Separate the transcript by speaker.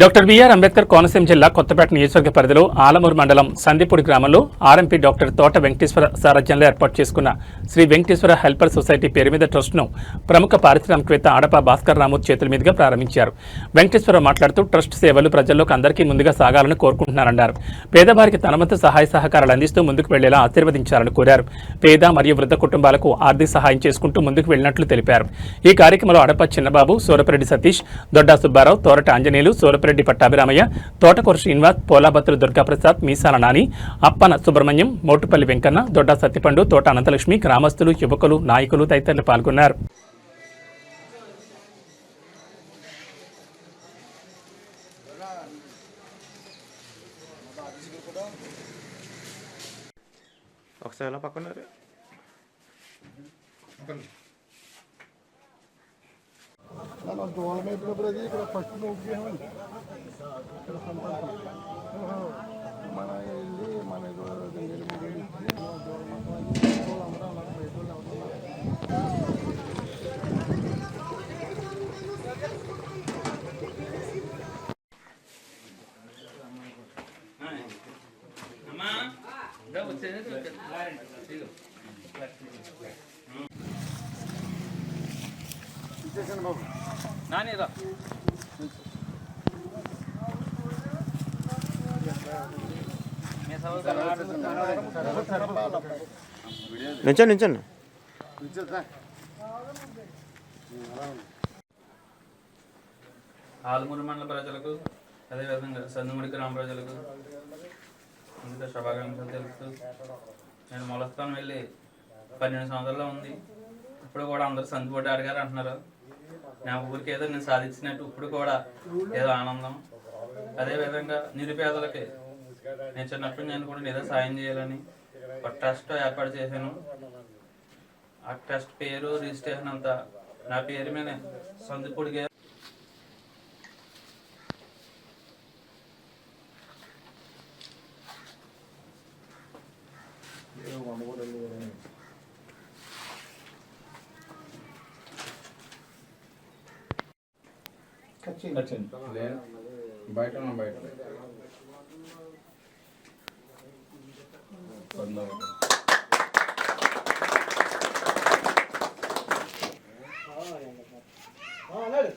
Speaker 1: Doctor BR Ambedkar Konaseema జిల్లా కొత్తపేట నియోజకవర్గ పరిధిలో ఆలమూరు మండలం సందిపూడి గ్రామంలో ఆర్ఎంపీ డాక్టర్ తోట వెంకటేశ్వర సారథ్యంలో ఏర్పాటు చేసుకున్న శ్రీ వెంకటేశ్వర హెల్పర్ సొసైటీ పేరు మీద ట్రస్ట్ను ప్రముఖ పారిశ్రామికవేత్త ఆడప భాస్కర్ రామూర్ చేతుల మీదుగా ప్రారంభించారు. వెంకటేశ్వర మాట్లాడుతూ ట్రస్ట్ సేవలు ప్రజల్లోకి అందరికీ ముందుగా సాగాలని కోరుకుంటున్నారన్నారు. పేదవారికి తనవంతు సహాయ సహకారాలు అందిస్తూ ముందుకు వెళ్ళేలా ఆశీర్వదించాలని కోరారు. పేద మరియు వృద్ధ కుటుంబాలకు ఆర్థిక సహాయం చేసుకుంటూ ముందుకు వెళ్ళినట్లు తెలిపారు. ఈ కార్యక్రమంలో అడప చిన్నబాబు సూరపరెడ్డి సతీష్ దొడ్డా సుబ్బారావు తోరట ఆంజనేయులు సూరపరెడ్డి పట్టాభిరామయ్య తోటకూర శ్రీనివాస్ పోలాబత్తుల దుర్గాప్రసాద్ మీసాల నాని అప్పన సుబ్రహ్మణ్యం మోటుపల్లి వెంకన్న దొడ్డా సత్తిపండు తోట అనంతలక్ష్మి గ్రామస్తులు యువకులు నాయకులు తదితరులు పాల్గొన్నారు.
Speaker 2: ఒకసారి ఎలా పక్కన.
Speaker 3: గవర్నమెంట్ ప్రతి ఇక్కడ ఫస్ట్ నౌకరీ ఇక్కడ సంతాపం మన వెళ్ళి మన అమ్మా వచ్చేది
Speaker 2: నించండి నించండి
Speaker 4: ఆలమూరు మండల ప్రజలకు అదేవిధంగా సందుముడి గ్రామ ప్రజలకు ముందుగా శుభాకాంక్షలు తెలుపుతూ నేను మొలస్థానం వెళ్ళి పన్నెండు సంవత్సరాలు ఉంది. ఇప్పుడు కూడా అందరూ సందుబోటి అడిగారు అంటున్నారు. నా ఊరికి ఏదో నేను సాధించినట్టు ఇప్పుడు కూడా ఏదో ఆనందం. అదేవిధంగా నిరుపేదలకి నేను చిన్నప్పుడు నేను కూడా ఏదో సాయం చేయాలని ఒక ట్రస్ట్ ఏర్పాటు చేశాను. ఆ ట్రస్ట్ పేరు రిజిస్ట్రేషన్ అంతా నా పేరు మీద సందుపూడిగా కచ్చింగ్
Speaker 5: బయట బయట మాట్లాడి